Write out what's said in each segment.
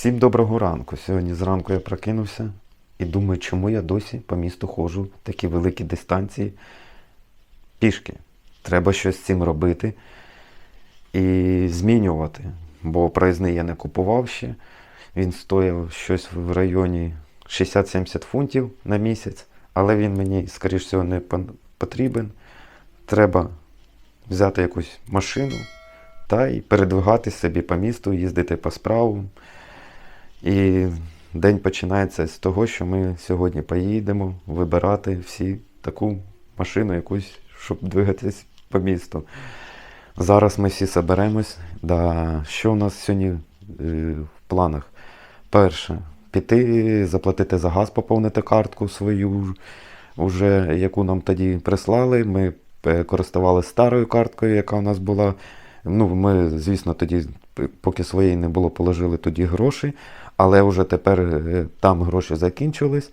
Всім доброго ранку. Сьогодні зранку я прокинувся і думаю, чому я досі по місту ходжу такі великі дистанції пішки. Треба щось з цим робити і змінювати. Бо проїзний я не купував ще. Він стояв щось в районі 60-70 фунтів на місяць, але він мені, скоріш всього, не потрібен. Треба взяти якусь машину та й передвигатись собі по місту, їздити по справам. І день починається з того, що ми сьогодні поїдемо вибирати всі таку машину, якусь, щоб двигатись по місту. Зараз ми всі соберемось. Да, що у нас сьогодні е, в планах? Перше, піти, заплатити за газ, поповнити картку свою, уже, яку нам тоді прислали. Ми е, користувалися старою карткою, яка у нас була. Ну, ми, звісно, тоді, поки своєї не було, положили тоді гроші, але вже тепер е, там гроші закінчились.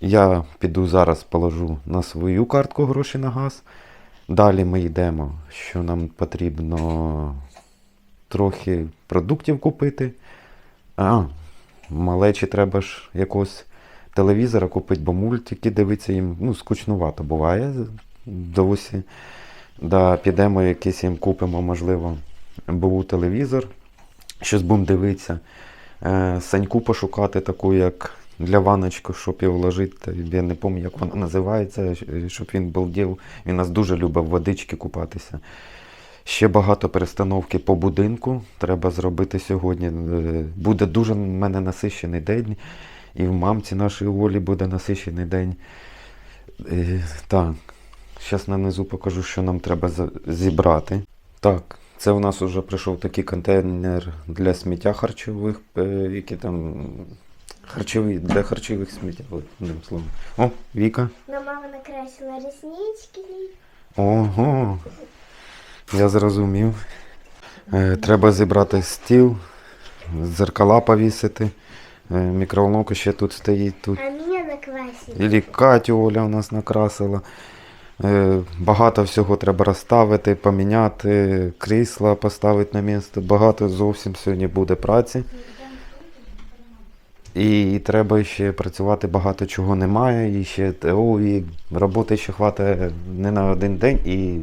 Я піду зараз положу на свою картку гроші на газ. Далі ми йдемо, що нам потрібно трохи продуктів купити. А, малечі треба ж якогось телевізора купити, бо мультики дивитися їм ну, скучнувато буває. Досі. Да, підемо якийсь їм купимо, можливо, був телевізор, щось будемо дивитися. Е, Саньку пошукати таку, як для ваночки, щоб його вложити. Я не пам'ятаю, як вона називається, щоб він балдів. Він нас дуже любив водички купатися. Ще багато перестановки по будинку треба зробити сьогодні. Е, Буде дуже в мене насищений день. І в мамці нашій Олі буде насищений день. Е, Так, зараз нанизу покажу, що нам треба зібрати. Так, це у нас вже прийшов такий контейнер для сміття харчових, е, які там харчові, для харчових сміття. одним словом. О, Віка. Но мама накрасила реснички. Ого. Я зрозумів. Е, треба зібрати стіл, зеркала повісити. Е, мікроволновка ще тут стоїть. Тут. А меня накрасили. Ілі Катю Оля у нас накрасила. Е, Багато всього треба розставити, поміняти, крісла поставити на місце. Багато зовсім сьогодні буде праці. І треба ще працювати, багато чого немає. І ще ТО, роботи ще хватить не на один день. І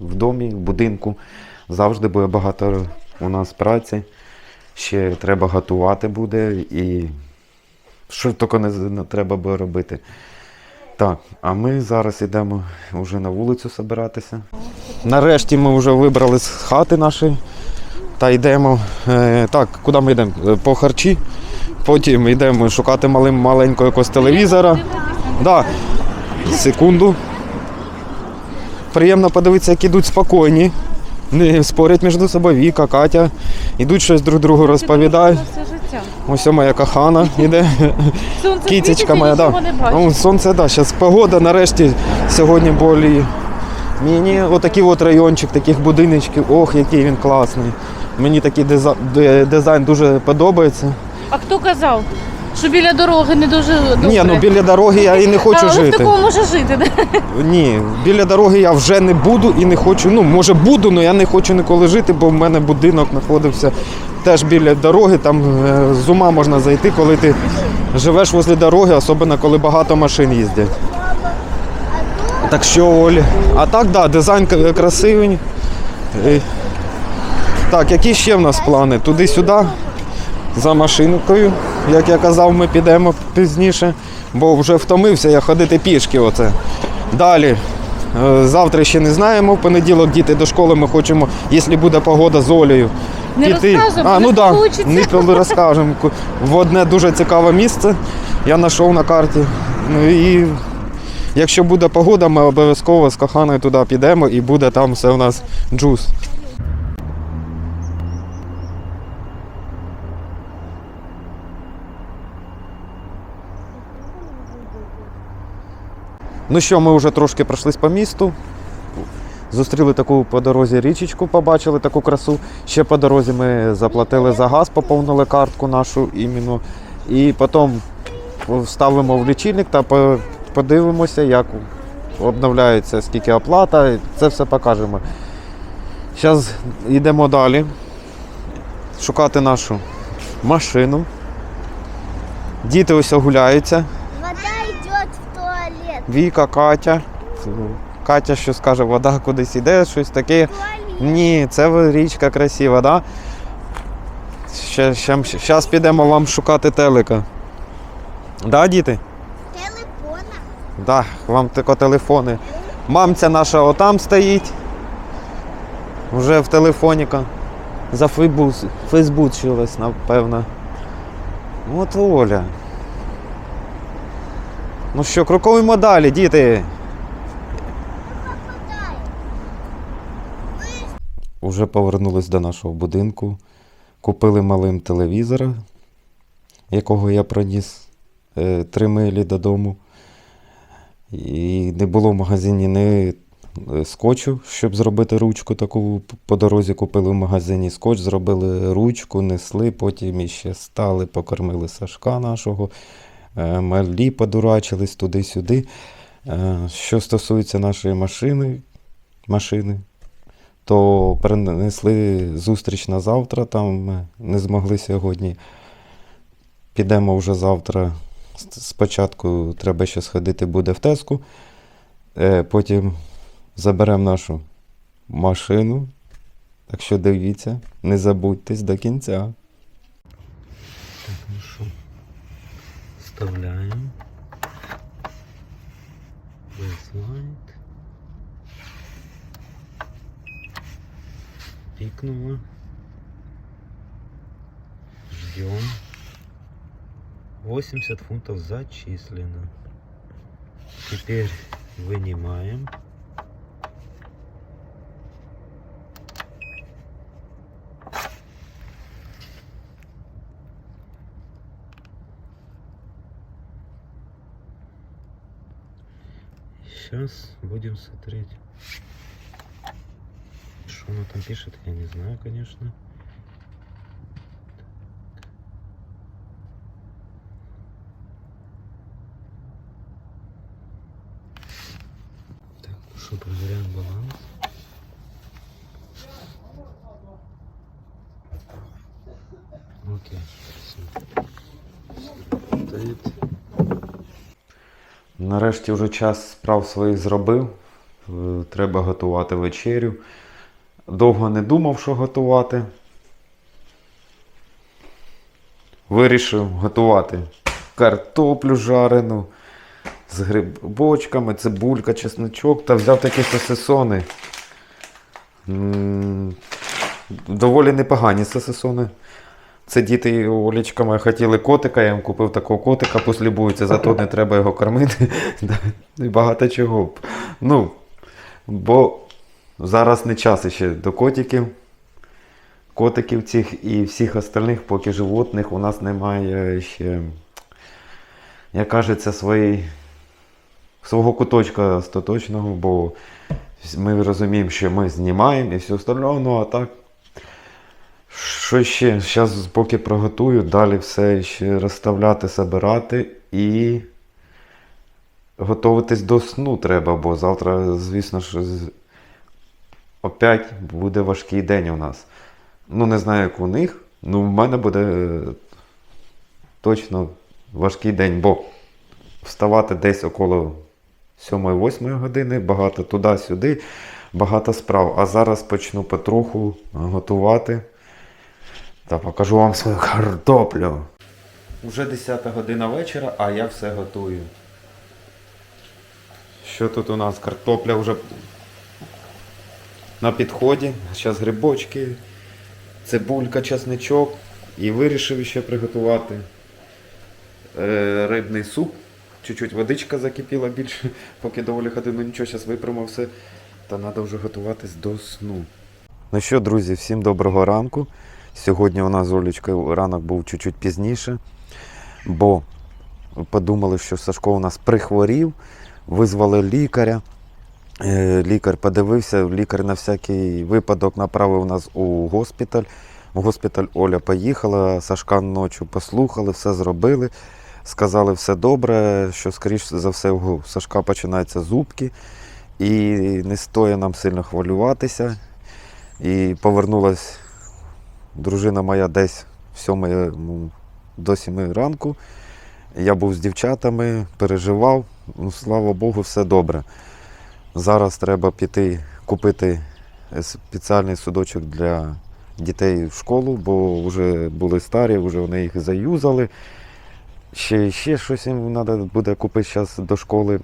в домі, в будинку завжди буде багато у нас праці. Ще треба готувати буде і що тільки не треба буде робити. Так, а ми зараз йдемо вже на вулицю збиратися. Нарешті ми вже вибрали з хати нашої та йдемо. Е, так, куди ми йдемо? Е, По харчі. Потім йдемо шукати малим маленького якогось телевізора. Да, секунду. Приємно подивитися, як ідуть спокійні. Не спорять між собою Віка, Катя. Ідуть щось друг другу розповідають. Ось моя кохана іде. Сонце Кітечка моя, да. не бачу. Ну, сонце, да. Зараз погода нарешті сьогодні болі. Мені отакий от райончик таких будиночків. Ох, який він класний. Мені такий диза- дизайн дуже подобається. А хто казав, що біля дороги не дуже добре? Ні, ну біля дороги я і не хочу Але в жити. такому може жити, да? Ні, біля дороги я вже не буду і не хочу. Ну, може буду, але я не хочу ніколи жити, бо в мене будинок знаходився теж біля дороги. Там е, з ума можна зайти, коли ти живеш возле дороги, особливо коли багато машин їздять. Так що, Олі. А так, да, дизайн красивий. Так, які ще в нас плани? Туди-сюди, за машинкою. Як я казав, ми підемо пізніше, бо вже втомився я ходити пішки. Оце. Далі. е, Завтра ще не знаємо. В понеділок діти до школи ми хочемо, якщо буде погода з Олею. Не піти. розказуємо, а, не ну да, получиться. не коли розкажемо. В одне дуже цікаве місце я знайшов на карті. Ну і якщо буде погода, ми обов'язково з коханою туди підемо і буде там все у нас джус. Ну що, ми вже трошки пройшлись по місту. Зустріли таку по дорозі річечку, побачили таку красу. Ще по дорозі ми заплатили за газ, поповнили картку нашу іменно. І потім вставимо в лічильник та подивимося, як обновляється, скільки оплата. Це все покажемо. Зараз йдемо далі. Шукати нашу машину. Діти ось гуляються. Вода идет в туалет. Віка, Катя. Катя що скаже, вода кудись іде, щось таке. Ні, це річка красива, да? Ще, ще, щас підемо вам шукати телека. Да, діти? Телефона. Да, вам тільки телефони. Мамця наша отам стоїть. Вже в телефоніка. За фейсбучилась, напевно. От Оля. Ну що, крокуємо далі, діти. Уже повернулись до нашого будинку. Купили малим телевізора, якого я приніс е, три милі додому. І не було в магазині ні е, скотчу, щоб зробити ручку таку. По дорозі купили в магазині скотч, зробили ручку, несли, потім іще стали, покормили Сашка нашого. Е, Малі подурачились туди-сюди. Що стосується нашої машини, машини, то перенесли зустріч на завтра, там не змогли сьогодні. Підемо вже завтра. Спочатку треба ще сходити буде в Теску, е, потім заберемо нашу машину. Так що дивіться, не забудьтесь до кінця. Так, ну що, вставляємо. Пикнуло. Ждем. 80 фунтов зачислено. Теперь вынимаем. Сейчас будем смотреть. Что она там пишет, я не знаю, конечно. Так, ну что, проверяем баланс. Окей, все. Нарешті вже час справ своїх зробив. Е, Треба готувати вечерю. Довго не думав, що готувати. Вирішив готувати картоплю жарену з грибочками, цибулька, чесночок та взяв такі сосисони. Доволі непогані сосисони. Це діти Олічка моя хотіли котика, я їм купив такого котика, послібуються, зато не треба його кормити. І багато чого. Ну, бо зараз не час ще до котиків. Котиків цих і всіх остальних, поки животних, у нас немає ще, як кажеться, своєї, свого куточка остаточного, бо ми розуміємо, що ми знімаємо і все остальне, ну а так. Що ще? Зараз поки приготую, далі все ще розставляти, забирати і готуватись до сну треба, бо завтра, звісно з- опять буде важкий день у нас. Ну, не знаю, як у них, ну в мене буде е, точно важкий день, бо вставати десь около 7-8 години, багато туди-сюди, багато справ. А зараз почну потроху готувати. Та покажу вам свою картоплю. Уже 10 година вечора, а я все готую. Що тут у нас? Картопля вже на підході. Зараз грибочки, цибулька, часничок. І вирішив ще приготувати е, рибний суп. Чуть-чуть водичка закипіла більше, поки доволі годину нічого, зараз випрямив все. Та треба вже готуватись до сну. Ну що, друзі, всім доброго ранку. Сьогодні у нас з Олечкою ранок був чуть-чуть пізніше, бо подумали, що Сашко у нас прихворів, визвали лікаря. Е, Лікар подивився, лікар на всякий випадок направив нас у госпіталь. В госпіталь Оля поїхала, Сашка ночі послухали, все зробили. Сказали, все добре, що, скоріш за все, у Сашка починаються зубки. І не стоїть нам сильно хвилюватися. І повернулась дружина моя десь 7, до 7 ранку. Я був з дівчатами, переживав. Ну, слава Богу, все добре. Зараз треба піти купити спеціальний судочок для дітей в школу, бо вже були старі, вже вони їх заюзали. Ще, ще щось їм треба буде купити зараз до школи.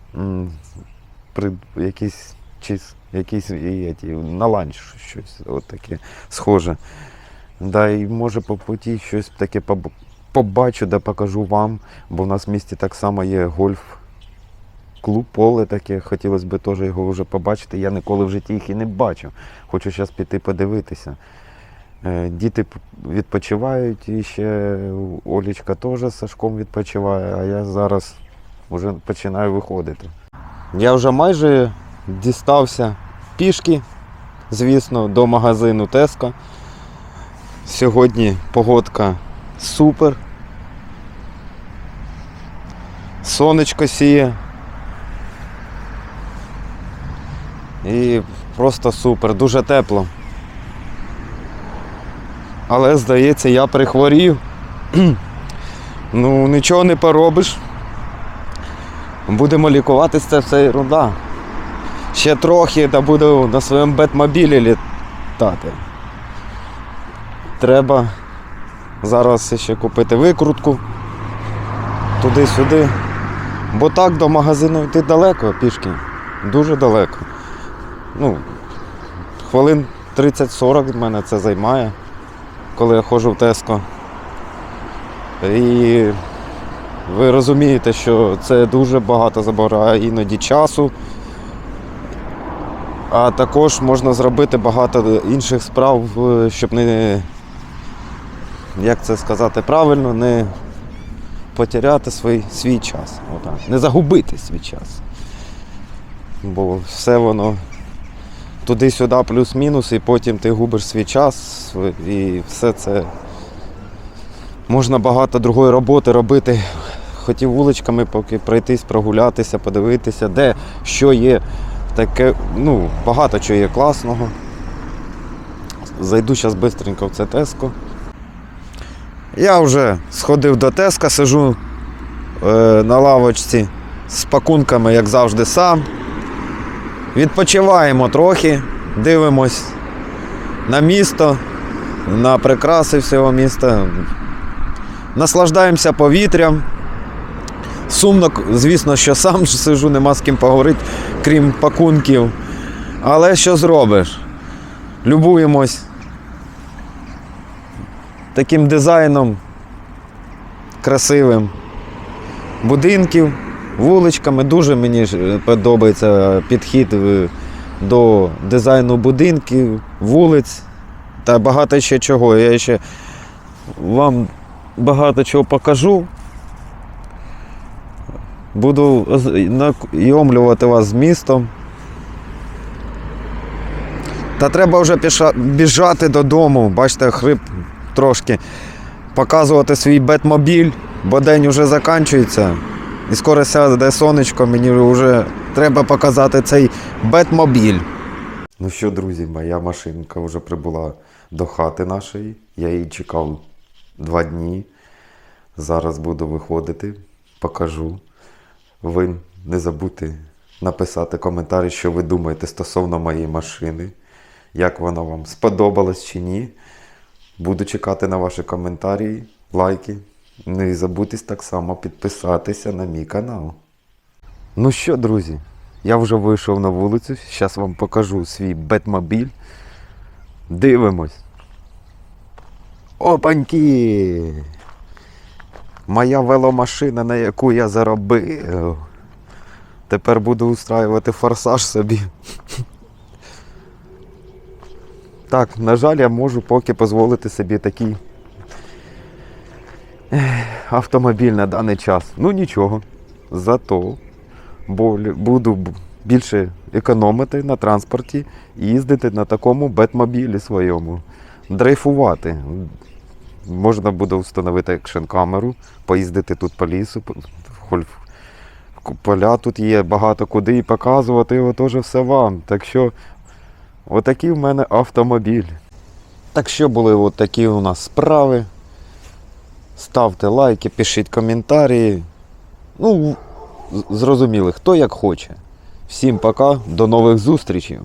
При, якісь, чи, якісь і, ті, на ланч щось от таке схоже. Да, і може по путі щось таке побачу, да покажу вам, бо в нас в місті так само є гольф. Клуб поле таке, хотілося б теж його вже побачити. Я ніколи в житті їх і не бачив. Хочу зараз піти подивитися. Е, Діти відпочивають, і ще Олічка теж з Сашком відпочиває, а я зараз вже починаю виходити. Я вже майже дістався пішки, звісно, до магазину Теска. Сьогодні погодка супер. Сонечко сіє. І просто супер, дуже тепло. Але здається, я прихворів. ну, нічого не поробиш. Будемо лікуватися, це все ерунда. Ще трохи та буду на своєму бетмобілі літати. Треба зараз ще купити викрутку туди-сюди. Бо так до магазину йти далеко пішки. Дуже далеко. Ну, хвилин 30-40 в мене це займає, коли я ходжу в Теско. І ви розумієте, що це дуже багато забирає іноді часу. А також можна зробити багато інших справ, е, щоб не, як це сказати правильно, не потеряти свій, свій час. Отак. Не загубити свій час. Бо все воно туди-сюди плюс-мінус, і потім ти губиш свій час, і все це можна багато другої роботи робити. Хотів вуличками поки пройтись, прогулятися, подивитися, де що є таке, ну, багато чого є класного. Зайду зараз швидко в це Теско. Я вже сходив до Теска, сижу е, на лавочці з пакунками, як завжди, сам. Відпочиваємо трохи, дивимось на місто, на прикраси всього міста. Наслаждаємося повітрям. Сумно, звісно, що сам сижу, нема з ким поговорити, крім пакунків. Але що зробиш? Любуємось таким дизайном красивим будинків, вуличками. Дуже мені е, подобається підхід е, до дизайну будинків, вулиць та багато ще чого. Я ще вам багато чого покажу. Буду знайомлювати вас з містом. Та треба вже біжати додому. Бачите, хрип трошки. Показувати свій бетмобіль, бо день вже закінчується. І скоро сяде сонечко, мені вже треба показати цей бетмобіль. Ну що, друзі, моя машинка вже прибула до хати нашої. Я її чекав два дні. Зараз буду виходити, покажу. Ви не забудьте написати коментарі, що ви думаєте стосовно моєї машини, як вона вам сподобалась чи ні. Буду чекати на ваші коментарі, лайки. Не забудьте так само підписатися на мій канал. Ну що, друзі, я вже вийшов на вулицю. Зараз вам покажу свій бетмобіль. Дивимось. Опаньки! Моя веломашина, на яку я заробив. Тепер буду устраювати форсаж собі. Так, на жаль, я можу поки дозволити собі такий автомобіль на даний час. Ну нічого. Зато буду більше економити на транспорті і їздити на такому бетмобілі своєму. Дрейфувати. Можна буде встановити екшн-камеру, поїздити тут по лісу, поля тут є, багато куди і показувати його теж все вам. Так що Отакий в мене автомобіль. Так що були от такі у нас справи. Ставте лайки, пишіть коментарі. Ну, зрозуміли, хто як хоче. Всім пока, до нових зустрічей.